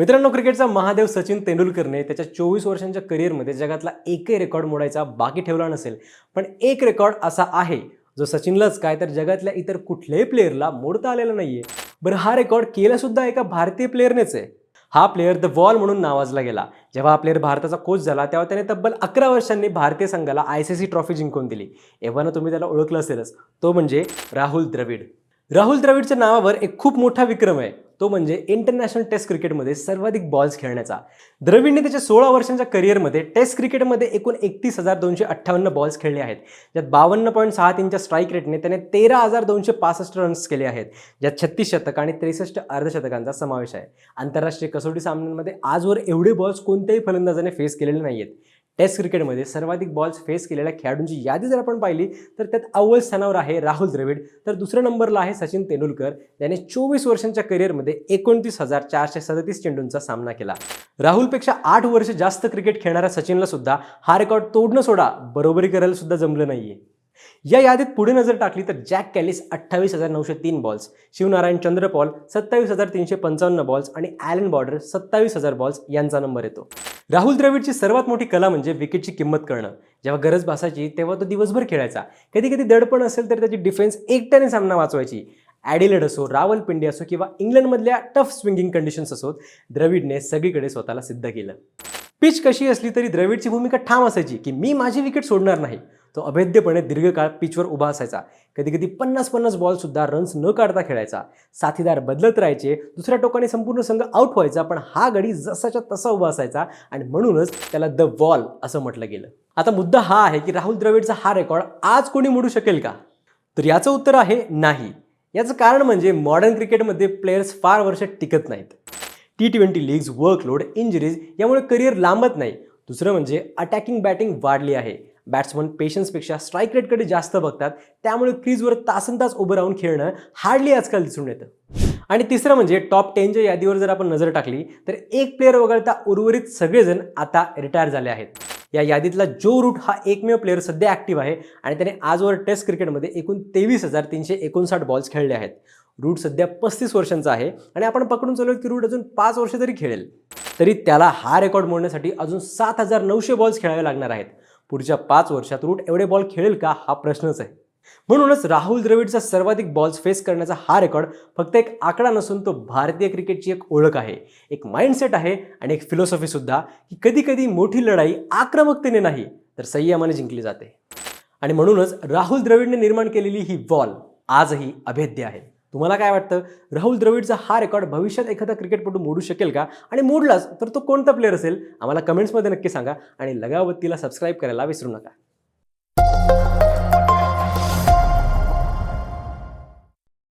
मित्रांनो क्रिकेटचा महादेव सचिन तेंडुलकरने त्याच्या चोवीस वर्षांच्या करिअरमध्ये जगातला एकही रेकॉर्ड मोडायचा बाकी ठेवला नसेल. पण एक रेकॉर्ड असा आहे जो सचिनलाच काय तर जगातल्या इतर कुठल्याही प्लेअरला मोडता आलेला नाहीये. बरं हा रेकॉर्ड केला सुद्धा एका भारतीय प्लेअरनेच आहे. हा प्लेअर द वॉल म्हणून नावाजला गेला. जेव्हा हा प्लेअर भारताचा कोच झाला तेव्हा त्याने तब्बल अकरा वर्षांनी भारतीय संघाला आय सी सी ट्रॉफी जिंकून दिली. एव्हाना तुम्ही त्याला ओळखलं असेलच. तो म्हणजे राहुल द्रविड. राहुल द्रविडच्या नावावर एक खूप मोठा विक्रम आहे. तो म्हणजे इंटरनॅशनल टेस्ट क्रिकेटमध्ये सर्वाधिक बॉल्स खेळण्याचा. द्रविडने त्याच्या सोळा वर्षांच्या करिअरमध्ये टेस्ट क्रिकेटमध्ये एकूण एकतीस हजार दोनशे अठ्ठावन्न बॉल्स खेळले आहेत. ज्यात बावन्न पॉईंट सहा तीनच्या स्ट्राईक रेटने त्याने तेरा हजार दोनशे पासष्ट रन्स केले आहेत. ज्यात छत्तीस शतक आणि त्रेसष्ट अर्धशतकांचा समावेश आहे. आंतरराष्ट्रीय कसोटी सामन्यांमध्ये आजवर एवढे बॉल्स कोणत्याही फलंदाजाने फेस केलेले नाही आहेत टेस्ट क्रिकेटमध्ये सर्वाधिक बॉल्स फेस केलेल्या खेळाडूंची यादी जर आपण पाहिली तर त्यात अव्वल स्थानावर आहे राहुल द्रविड. तर दुसऱ्या नंबरला आहे सचिन तेंडुलकर. त्याने चोवीस वर्षांच्या करिअरमध्ये एकोणतीस हजार चारशे सदतीस चेंडूंचा सामना केला. राहुलपेक्षा आठ वर्ष जास्त क्रिकेट खेळणाऱ्या सचिनला सुद्धा हा रेकॉर्ड तोडणं सोडा बरोबरी करायला सुद्धा जमलं नाहीये. या यादीत पुढे नजर टाकली तर जॅक कॅलिस अठ्ठावीस हजार नऊशे तीन बॉल्स शिवनारायण चंद्रपॉल सत्तावीस हजार तीनशे पंचावन्न बॉल्स आणि ॲलन बॉर्डर सत्तावीस हजार बॉल्स यांचा नंबर येतो. राहुल द्रविडची सर्वात मोठी कला म्हणजे विकेटची किंमत करणं. जेव्हा गरज भासायची तेव्हा तो दिवसभर खेळायचा. कधी कधी दडपण असेल तर त्याची डिफेन्स एकट्याने सामना वाचवायची. ॲडिलेड असो रावलपिंडी असो किंवा इंग्लंडमधल्या टफ स्विंगिंग कंडिशन्स असोत द्रविडने सगळीकडे स्वतःला सिद्ध केलं. पिच कशी असली तरी द्रविडची भूमिका ठाम असायची की मी माझी विकेट सोडणार नाही. तो अभेद्यपणे दीर्घकाळ पिचवर उभा असायचा. कधी कधी पन्नास पन्नास बॉलसुद्धा रन्स न काढता खेळायचा. साथीदार बदलत राहायचे. दुसऱ्या टोकाने संपूर्ण संघ आउट व्हायचा पण हा गडी जसाच्या तसा उभा असायचा आणि म्हणूनच त्याला द वॉल असं म्हटलं गेलं. आता मुद्दा हा आहे की राहुल द्रविडचा हा रेकॉर्ड आज कोणी मोडू शकेल का? तर याचं उत्तर आहे नाही. याचं कारण म्हणजे मॉडर्न क्रिकेटमध्ये प्लेयर्स फार वर्ष टिकत नाहीत. T twenty leagues workload injuries यामुळे करिअर लांबत नाही. दुसरं म्हणजे अटॅकिंग बॅटिंग वाढली आहे. बॅट्समन पेशन्सपेक्षा स्ट्राईक रेटकडे जास्त बघतात. त्यामुळे क्रीजवर तासन तास उभं राहून खेळणं हार्डली आजकाल दिसून येतं. आणि तिसरं म्हणजे टॉप टेनच्या यादीवर जर आपण नजर टाकली तर एक प्लेअर वगळता उर्वरित सगळेजण आता रिटायर झाले आहेत. या यादीतला जो रूट हा एकमेव प्लेअर सध्या ॲक्टिव्ह आहे आणि त्याने आजवर टेस्ट क्रिकेटमध्ये एकूण तेवीस हजार तीनशे एकोणसाठ बॉल्स खेळले आहेत. रूट सध्या पस्तीस वर्षांचा आहे आणि आपण पकडून चालू की रूट अजून पाच वर्ष तरी खेळेल. तरी त्याला हा रेकॉर्ड मोडण्यासाठी अजून सात हजार नऊशे बॉल्स खेळावे लागणार आहेत. पुढच्या पाच वर्षात रूट एवढे बॉल खेळेल का? हा प्रश्नच आहे. म्हणूनच राहुल द्रविडचा सर्वाधिक बॉल्स फेस करण्याचा हा रेकॉर्ड फक्त एक आकडा नसून तो भारतीय क्रिकेटची एक ओळख आहे. एक माइंडसेट आहे आणि एक फिलॉसॉफी सुद्धा की कधी कधी मोठी लढाई आक्रमकतेने नाही तर संयमाने जिंकली जाते. आणि म्हणूनच राहुल द्रविडने निर्माण केलेली ही बॉल आजही अभेद्य आहे. तुम्हाला काय वाटतं? राहुल द्रविडचा हा रेकॉर्ड भविष्यात एखादा क्रिकेटपटू मोडू शकेल का? आणि मोडलाच तर तो कोणता प्लेअर असेल? आम्हाला कमेंट्समध्ये नक्की सांगा आणि लगावत्तीला सबस्क्राईब करायला विसरू नका.